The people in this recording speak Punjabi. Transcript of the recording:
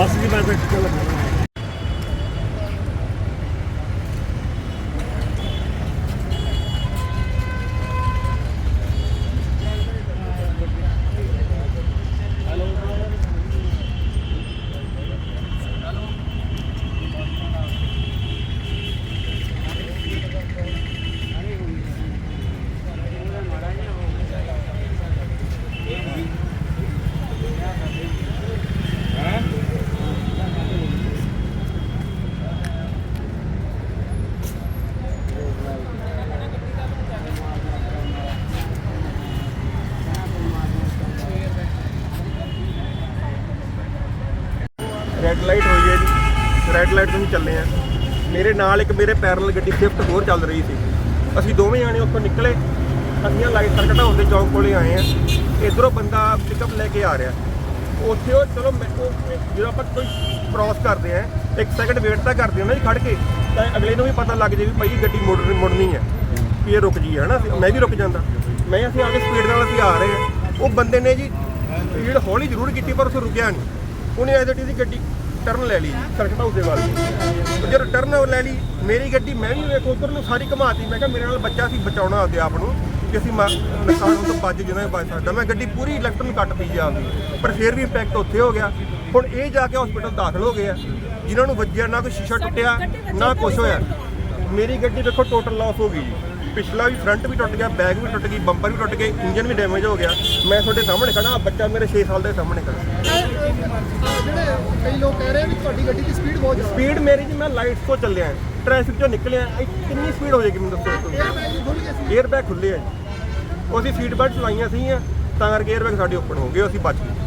ਬੱਸ ਦੀ ਮੈਂ ਤਾਂ ਕਿੱਥੇ ਰੈੱਡ ਲਾਈਟ ਹੋਈ ਹੈ ਜੀ। ਰੈੱਡ ਲਾਈਟ ਤੋਂ ਚੱਲੇ ਆ ਮੇਰੇ ਨਾਲ ਇੱਕ ਮੇਰੇ ਪੈਰਲ ਗੱਡੀ ਸ਼ਿਫਟ ਹੋਰ ਚੱਲ ਰਹੀ ਸੀ। ਅਸੀਂ ਦੋਵੇਂ ਜਾਣੇ ਉੱਥੋਂ ਨਿਕਲੇ। ਅਸੀਂ ਲਾਈਟ ਸਰਕਟ ਹੁੰਦੇ ਚੌਂਕ ਕੋਲੇ ਆਏ ਆ ਇਧਰੋਂ ਬੰਦਾ ਪਿਕਅਪ ਲੈ ਕੇ ਆ ਰਿਹਾ। ਉੱਥੇ ਉਹ ਚਲੋ ਮੈਨੂੰ ਜਦੋਂ ਆਪਾਂ ਕੋਈ ਕ੍ਰਾਸ ਕਰਦੇ ਆ ਇੱਕ ਸੈਕਿੰਡ ਵੇਟ ਤਾਂ ਕਰਦੇ ਆ ਨਾ ਜੀ ਖੜ ਕੇ। ਤਾਂ ਅਗਲੇ ਨੂੰ ਵੀ ਪਤਾ ਲੱਗ ਜੇ ਵੀ ਭਾਈ ਗੱਡੀ ਮੁੜ ਮੁੜਨੀ ਹੈ। ਵੀ ਇਹ ਰੁਕ ਜੀ ਹੈ ਨਾ ਮੈਂ ਵੀ ਰੁਕ ਜਾਂਦਾ। ਮੈਂ ਅਸੀਂ ਆ ਕੇ ਸਪੀਡ ਨਾਲ ਅਸੀਂ ਆ ਰਹੇ ਆ ਉਹ ਬੰਦੇ ਨੇ ਜੀ ਸਪੀਡ ਹੌਲੀ ਜ਼ਰੂਰ ਕੀਤੀ ਪਰ ਉੱਥੇ ਰੁਕਿਆ ਨਹੀਂ। ਉਹਨੇ ਐਜ਼ਟੀ ਦੀ ਗੱਡੀ ਟਰਨ ਲੈ ਲਈ ਸਰਕਟ ਹਾਊਸ ਦੇ ਵੱਲ। ਉਹ ਜਦੋਂ ਟਰਨ ਲੈ ਲਈ ਮੇਰੀ ਗੱਡੀ ਮੈਂ ਵੀ ਵੇਖੋ ਉਧਰ ਨੂੰ ਸਾਰੀ ਘਮਾਤੀ। ਮੈਂ ਕਿਹਾ ਮੇਰੇ ਨਾਲ ਬੱਚਾ ਸੀ ਬਚਾਉਣਾ ਆਪਦੇ ਆਪ ਨੂੰ ਕਿ ਅਸੀਂ ਮਾ- ਨੁਕਸਾਨ ਤੋਂ ਬਚ ਜਿੰਨਾ ਵੀ ਬਚ ਸਕਦਾ। ਮੈਂ ਗੱਡੀ ਪੂਰੀ ਇਲੈਕਟਰ ਨੂੰ ਕੱਟ ਪਈ ਜਾਂਦੀ ਪਰ ਫਿਰ ਵੀ ਇੰਪੈਕਟ ਉੱਥੇ ਹੋ ਗਿਆ। ਹੁਣ ਇਹ ਜਾ ਕੇ ਹਸਪੀਟਲ ਦਾਖਲ ਹੋ ਗਏ ਆ। ਜਿਨ੍ਹਾਂ ਨੂੰ ਵੱਜਿਆ ਨਾ ਕੋਈ ਸ਼ੀਸ਼ਾ ਟੁੱਟਿਆ ਨਾ ਕੁਝ ਹੋਇਆ। ਮੇਰੀ ਗੱਡੀ ਦੇਖੋ ਟੋਟਲ ਲਾਸ ਹੋ ਗਈ ਜੀ। ਪਿਛਲਾ ਵੀ ਫਰੰਟ ਵੀ ਟੁੱਟ ਗਿਆ ਬੈਕ ਵੀ ਟੁੱਟ ਗਈ ਬੰਪਰ ਵੀ ਟੁੱਟ ਗਏ ਇੰਜਨ ਵੀ ਡੈਮੇਜ ਹੋ ਗਿਆ। ਮੈਂ ਤੁਹਾਡੇ ਸਾਹਮਣੇ ਖੜਾ ਆ ਬੱਚਾ ਮੇਰੇ 6 ਸਾਲ ਦੇ ਸਾਹਮਣੇ ਖੜਾ ਜਿਹੜੇ ਕਈ ਲੋਕ ਕਹਿ ਰਹੇ ਵੀ ਤੁਹਾਡੀ ਗੱਡੀ ਦੀ ਸਪੀਡ ਬਹੁਤ ਜ਼ਿਆਦਾ ਸਪੀਡ ਮੇਰੀ ਜੀ, ਮੈਂ ਲਾਈਟਸ ਤੋਂ ਚੱਲਿਆ ਟ੍ਰੈਫਿਕ ਚੋਂ ਨਿਕਲਿਆ ਕਿੰਨੀ ਸਪੀਡ ਹੋ ਜਾਏਗੀ ਮੈਨੂੰ ਦੱਸੋ 에ਅਰ ਬੈਗ ਖੁੱਲੇ ਆ ਜੀ। ਅਸੀਂ ਸੀਟ ਬੈਲਟ ਲਾਈਆਂ ਸੀਗੀਆਂ, ਤਾਂ ਕਰਕੇ 에ਅਰ ਬੈਗ ਸਾਡੇ ਓਪਨ ਹੋ ਗਏ ਅਸੀਂ ਬਚ ਗਏ।